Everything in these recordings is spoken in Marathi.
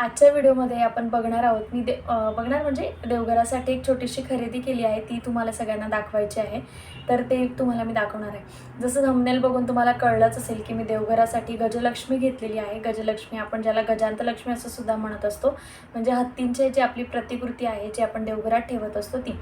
आजच्या व्हिडिओमध्ये आपण बघणार आहोत. मी दे बघणार म्हणजे देवघरासाठी एक छोटीशी खरेदी केली आहे. ती तुम्हाला सगळ्यांना दाखवायची आहे. तर ते तुम्हाला मी दाखवणार आहे. जसं धमनेल बघून तुम्हाला कळलंच असेल की मी देवघरासाठी गजलक्ष्मी घेतलेली आहे. गजलक्ष्मी आपण ज्याला गजांतलक्ष्मी असं सुद्धा म्हणत असतो. म्हणजे हत्तींची जी आपली प्रतिकृती आहे जी आपण देवघरात ठेवत असतो ती.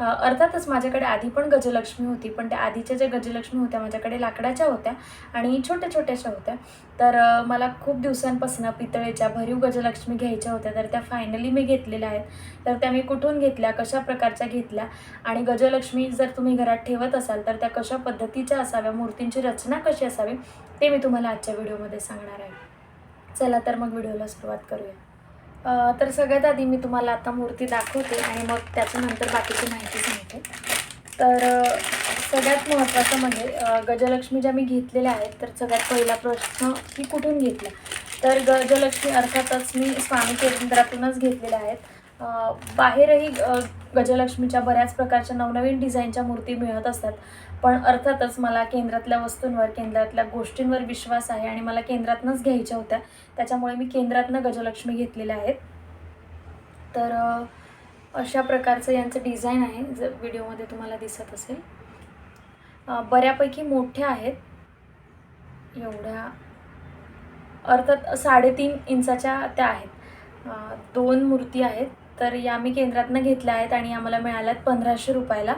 अर्थातच माझ्याकडे आधी पण गजलक्ष्मी होती पण त्या आधीच्या ज्या गजलक्ष्मी होत्या माझ्याकडे लाकडाच्या होत्या आणि छोट्या छोट्याशा होत्या. तर मला खूप दिवसांपासून पितळेच्या भरीव गजलक्ष्मी घ्यायच्या होत्या तर त्या फायनली मी घेतलेल्या आहेत. तर त्या मी कुठून घेतल्या कशा प्रकारच्या घेतल्या आणि गजलक्ष्मी जर तुम्ही घरात ठेवत असाल तर त्या कशा पद्धतीच्या असाव्या मूर्तींची रचना कशी असावी ते मी तुम्हाला आजच्या व्हिडिओमध्ये सांगणार आहे. चला तर मग व्हिडिओला सुरुवात करूया. तर सगळ्यात आधी मी तुम्हाला आता मूर्ती दाखवते आणि मग त्याच्यानंतर बाकीची माहिती सांगते. तर सगळ्यात महत्त्वाचं म्हणजे गजलक्ष्मी ज्या मी घेतलेल्या आहेत तर सगळ्यात पहिला प्रश्न की कुठून घेतला? तर गजलक्ष्मी अर्थातच मी स्वामी केंद्रातूनच घेतलेल्या आहेत. बाहेरही गजलक्ष्मीच्या बऱ्याच प्रकारच्या नवनवीन डिझाईनच्या मूर्ती मिळत असतात. पण अर्थातच मला केंद्रातल्या वस्तूंवर केंद्रातल्या गोष्टींवर विश्वास आहे आणि मला केंद्रातनंच घ्यायच्या होत्या. त्याच्यामुळे मी केंद्रातनं गजलक्ष्मी घेतलेल्या आहेत. तर अशा प्रकारचं यांचं डिझाईन आहे. जर व्हिडिओमध्ये तुम्हाला दिसत असेल. बऱ्यापैकी मोठ्या आहेत. एवढ्या अर्थात साडेतीन इंचाच्या त्या आहेत. दोन मूर्ती आहेत. तर या मी केंद्रातनं घेतल्या आहेत आणि आम्हाला मिळाल्यात पंधराशे रुपयाला.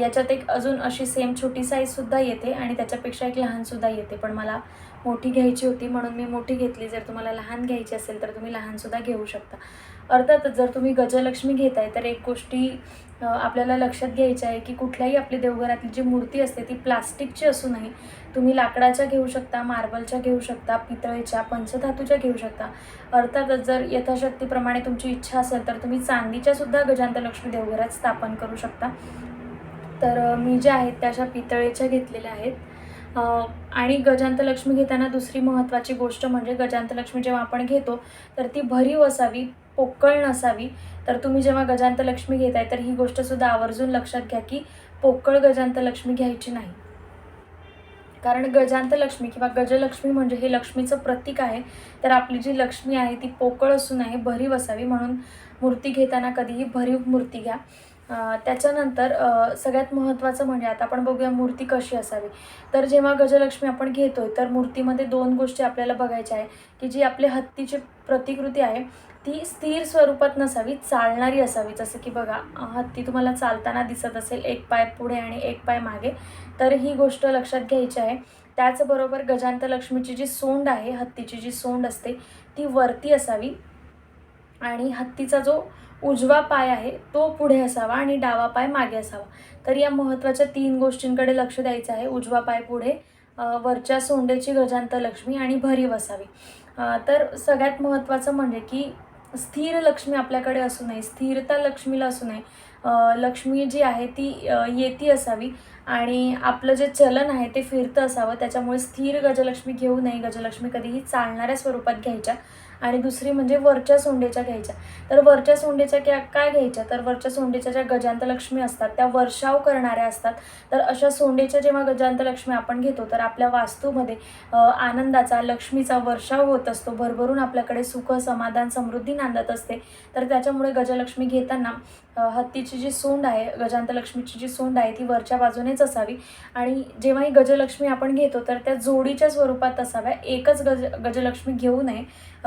याच्यात एक अजून अशी सेम छोटी साईजसुद्धा येते आणि त्याच्यापेक्षा एक लहानसुद्धा येते. पण मला मोठी घ्यायची होती म्हणून मी मोठी घेतली. जर तुम्हाला लहान घ्यायची असेल तर तुम्ही लहानसुद्धा घेऊ शकता. अर्थातच जर तुम्ही गजलक्ष्मी घेताय तर एक गोष्टी आपल्याला लक्षात घ्यायच्या आहे की कुठल्याही आपली देवघरातली जी मूर्ती असते ती प्लास्टिकची असू नये. तुम्ही लाकडाच्या घेऊ शकता मार्बलच्या घेऊ शकता पितळेच्या पंचधातूच्या घेऊ शकता. अर्थातच जर यथाशक्तीप्रमाणे तुमची इच्छा असेल तर तुम्ही चांदीच्या सुद्धा गजांतलक्ष्मी देवघरात स्थापन करू शकता. तर मी ज्या आहेत त्या अशा पितळेच्या घेतलेल्या आहेत. आणि गजांतलक्ष्मी घेताना दुसरी महत्त्वाची गोष्ट म्हणजे गजांतलक्ष्मी जेव्हा आपण घेतो तर ती भरीव असावी पोकळ नसावी. तर तुम्ही जेव्हा गजांतलक्ष्मी घेताय तर ही गोष्टसुद्धा आवर्जून लक्षात घ्या की पोकळ गजांतलक्ष्मी घ्यायची नाही. कारण गजांतलक्ष्मी किंवा गजलक्ष्मी म्हणजे हे लक्ष्मीचं प्रतीक आहे. तर आपली जी लक्ष्मी आहे ती पोकळ असून आहे भरीव असावी. म्हणून मूर्ती घेताना कधीही भरीव मूर्ती घ्या. त्याच्यानंतर सगळ्यात महत्त्वाचं म्हणजे आता आपण बघूया मूर्ती कशी असावी. तर जेव्हा गजलक्ष्मी आपण घेतोय तर मूर्तीमध्ये दोन गोष्टी आपल्याला बघायच्या आहे की जी आपली हत्तीची प्रतिकृती आहे ती स्थिर स्वरूपात नसावी चालणारी असावी. जसं की बघा हत्ती तुम्हाला चालताना दिसत असेल एक पाय पुढे आणि एक पाय मागे तर ही गोष्ट लक्षात घ्यायची आहे. त्याचबरोबर गजांतलक्ष्मीची जी सोंड आहे हत्तीची जी सोंड असते ती वरती असावी. आणि हत्तीचा जो उजवा पाय आहे तो पुढे असावा आणि डावा पाय मागे असावा. तर या महत्त्वाच्या तीन गोष्टींकडे लक्ष द्यायचं आहे. उजवा पाय पुढे वरच्या सोंडेची गजांतलक्ष्मी आणि भरीव असावी. तर सगळ्यात महत्त्वाचं म्हणजे की स्थिर लक्ष्मी आपल्याकडे असू नये स्थिरता लक्ष्मीला असू नये. लक्ष्मी जी आहे ती येती असावी आणि आपलं जे चलन आहे ते फिरतं असावं. त्याच्यामुळे स्थिर गजलक्ष्मी घेऊ नये. गजलक्ष्मी कधीही चालणाऱ्या स्वरूपात घ्यायच्या. आणि दुसरी म्हणजे वरच्या सोंडेच्या घ्यायच्या. तर वरच्या सोंडेच्या क्या काय घ्यायच्या? तर वरच्या सोंडेच्या ज्या गजांतलक्ष्मी असतात त्या वर्षाव करणाऱ्या असतात. तर अशा सोंडेच्या जेव्हा गजांतलक्ष्मी आपण घेतो तर आपल्या वास्तूमध्ये आनंदाचा लक्ष्मीचा वर्षाव होत असतो. भरभरून आपल्याकडे सुख समाधान समृद्धी नांदत असते. तर त्याच्यामुळे गजलक्ष्मी घेताना हत्तीची जी सोंड आहे गजांतलक्ष्मीची जी सोंड आहे ती वरच्या बाजूनेच असावी. आणि जेव्हा ही गजलक्ष्मी आपण घेतो तर त्या जोडीच्या स्वरूपात असाव्या. एकच गज गजलक्ष्मी घेऊ नये.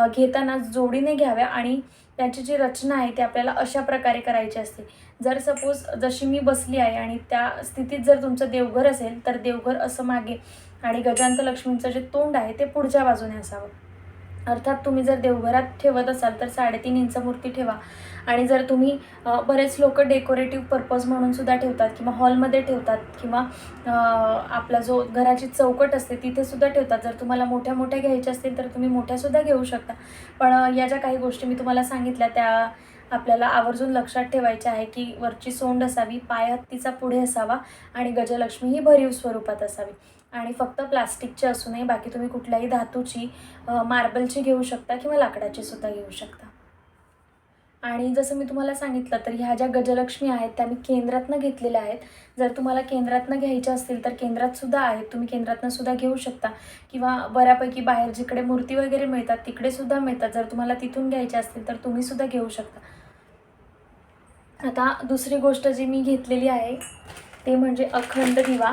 घेताना जोडीने घ्याव्या आणि त्याची जी रचना आहे ती आपल्याला अशा प्रकारे करायची असते. जर सपोज जशी मी बसली आहे आणि त्या स्थितीत जर तुमचं देवघर असेल तर देवघर असं मागे आणि गजांतलक्ष्मीचं जे तोंड आहे ते पुढच्या बाजूने असावं. अर्थात तुम्ही जर देवघरात ठेवत असाल तर साडेतीन इंच मूर्ती ठेवा. आणि जर तुम्ही बरेच लोक डेकोरेटिव्ह पर्पज म्हणून सुद्धा ठेवतात किंवा हॉलमध्ये ठेवतात किंवा आपला जो घराची चौकट असते तिथे सुद्धा ठेवतात. जर तुम्हाला मोठ्या मोठ्या घ्यायच्या असतील तर तुम्ही मोठ्यासुद्धा घेऊ शकता. पण या ज्या काही गोष्टी मी तुम्हाला सांगितल्या त्या आपल्याला आवर्जून लक्षात ठेवायच्या आहे की वरची सोंड असावी पाय हत्तीचा पुढे असावा आणि गजलक्ष्मी ही भरीव स्वरूपात असावी. आणि फक्त प्लास्टिकची असू नये बाकी तुम्ही कुठल्याही धातूची मार्बलची घेऊ शकता किंवा लाकडाची सुद्धा घेऊ शकता. आणि जसं मी तुम्हाला सांगितलं तर ह्या ज्या गजलक्ष्मी आहेत त्या मी केंद्रातनं घेतलेल्या आहेत. जर तुम्हाला केंद्रातनं घ्यायच्या असतील तर केंद्रातसुद्धा आहेत. तुम्ही केंद्रातनं सुद्धा घेऊ शकता. किंवा बऱ्यापैकी बाहेर जिकडे मूर्ती वगैरे मिळतात तिकडेसुद्धा मिळतात. जर तुम्हाला तिथून घ्यायच्या असतील तर तुम्ही सुद्धा घेऊ शकता. आता दुसरी गोष्ट जी मी घेतलेली आहे ते म्हणजे अखंड दिवा.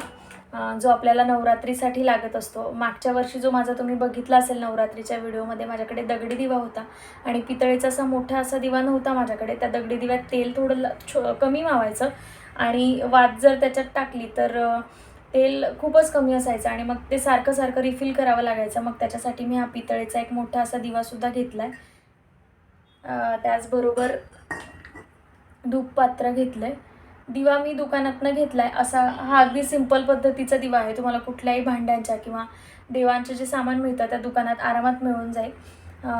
जो आपल्याला नवरात्रीसाठी लागत असतो. मागच्या वर्षी जो माझा तुम्ही बघितला असेल नवरात्रीच्या व्हिडिओमध्ये माझ्याकडे दगडी दिवा होता. आणि पितळेचा असा मोठा असा दिवा नव्हता माझ्याकडे. त्या दगडी दिव्यात तेल थोडं ल- छो कमी मावायचं. आणि वात जर त्याच्यात टाकली तर तेल खूपच कमी असायचं. आणि मग ते सारखं सारखं रिफिल करावं लागायचं. मग त्याच्यासाठी मी हा पितळेचा एक मोठा असा दिवासुद्धा घेतला आहे त्याचबरोबर धूप पात्र घेतलं आहे दिवा मी दुकानातनं घेतला आहे असा हा अगदी सिंपल पद्धतीचा दिवा आहे. तुम्हाला कुठल्याही भांड्यांच्या किंवा देवांचे जे सामान मिळतं त्या दुकानात आरामात मिळून जाईल.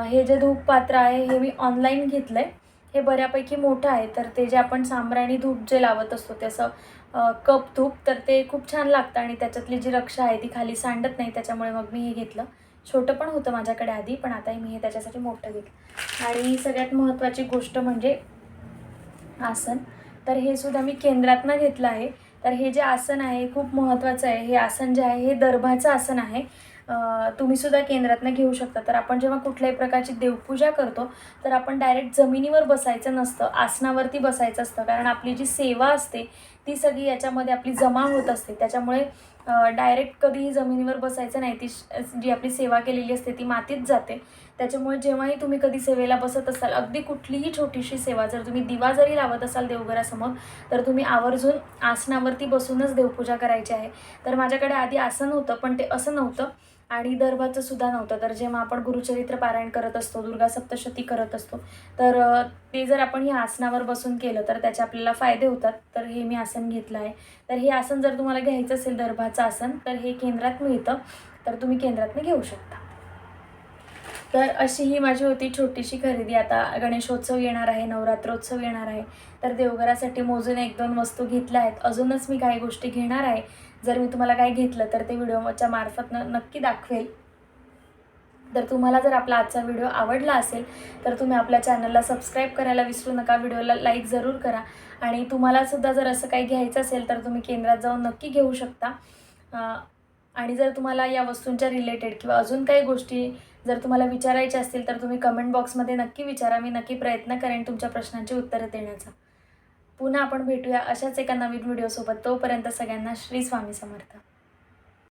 हे जे धूप पात्र आहे हे मी ऑनलाईन घेतलं आहे हे बऱ्यापैकी मोठं आहे तर ते जे आपण सांबराणी धूप जे लावत असतो त्याचं कप धूप तर ते खूप छान लागतं आणि त्याच्यातली जी रक्षा आहे ती खाली सांडत नाही त्याच्यामुळे मग मी हे घेतलं. छोटं पण होतं माझ्याकडे आधी पण आता मी हे त्याच्यासाठी मोठं घेतलं. आणि सगळ्यात महत्त्वाची गोष्ट म्हणजे आसन. तर हे सुद्धा मी केंद्रातनं घेतलं आहे. तर हे जे आसन आहे खूप महत्त्वाचं आहे. हे आसन जे आहे हे दर्भाचं आसन आहे. तुम्ही सुद्धा केंद्रातनं घेऊ शकता. तर आपण जेव्हा कुठल्याही प्रकारची देवपूजा करतो तर आपण डायरेक्ट जमिनीवर बसायचं नसतं आसनावरती बसायचं असतं. कारण आपली जी सेवा असते ती सगळी याच्यामध्ये आपली जमा होत असते. त्याच्यामुळे डायरेक्ट कधीही जमिनीवर बसायचं नाही. ती जी आपली सेवा केलेली असते ती मातीत जाते. त्याच्यामुळे जेव्हाही तुम्ही कधी सेवेला बसत असाल अगदी कुठलीही छोटीशी सेवा जर तुम्ही दिवा जरी लावत असाल देवघरासमोर तर तुम्ही आवर्जून आसनावरती बसूनच देवपूजा करायची आहे. तर माझ्याकडे आधी आसन होतं पण ते असं नव्हतं. आणि दर्भाचं सुद्धा नव्हतं. तर जेव्हा आपण गुरुचरित्र पारायण करत असतो दुर्गा सप्तशती करत असतो तर ते जर आपण या आसनावर बसून केलं तर त्याचे आपल्याला फायदे होतात. तर हे मी आसन घेतलं आहे. तर हे आसन जर तुम्हाला घ्यायचं असेल दर्भाचं आसन तर हे केंद्रात मिळतं. तर तुम्ही केंद्रातनं घेऊ शकता. तर अशी ही माझी होती छोटीशी खरेदी. आता गणेशोत्सव येणार आहे नवरात्रोत्सव येणार आहे. तर देवघरासाठी मोजून एक दोन वस्तू घेतल्या आहेत. अजूनच मी काही गोष्टी घेणार आहे. जर मी तुम्हाला काही घेतलं तर ते व्हिडिओच्या मार्फत न नक्की दाखवेल. तर तुम्हाला जर आपला आजचा व्हिडिओ आवडला असेल तर तुम्ही आपल्या चॅनलला सबस्क्राईब करायला विसरू नका. व्हिडिओला लाईक जरूर करा. आणि तुम्हालासुद्धा जर असं काही घ्यायचं असेल तर तुम्ही केंद्रात जाऊन नक्की घेऊ शकता. आणि जर तुम्हाला या वस्तूंच्या रिलेटेड किंवा अजून काही गोष्टी जर तुम्हाला विचारायच्या असतील तर तुम्ही कमेंट बॉक्समध्ये नक्की विचारा. मी नक्की प्रयत्न करेन तुमच्या प्रश्नांची उत्तरं देण्याचा. पुन्हा आपण भेटूया अशाच एका नवीन व्हिडिओसोबत तोपर्यंत सगळ्यांना श्री स्वामी समर्थ.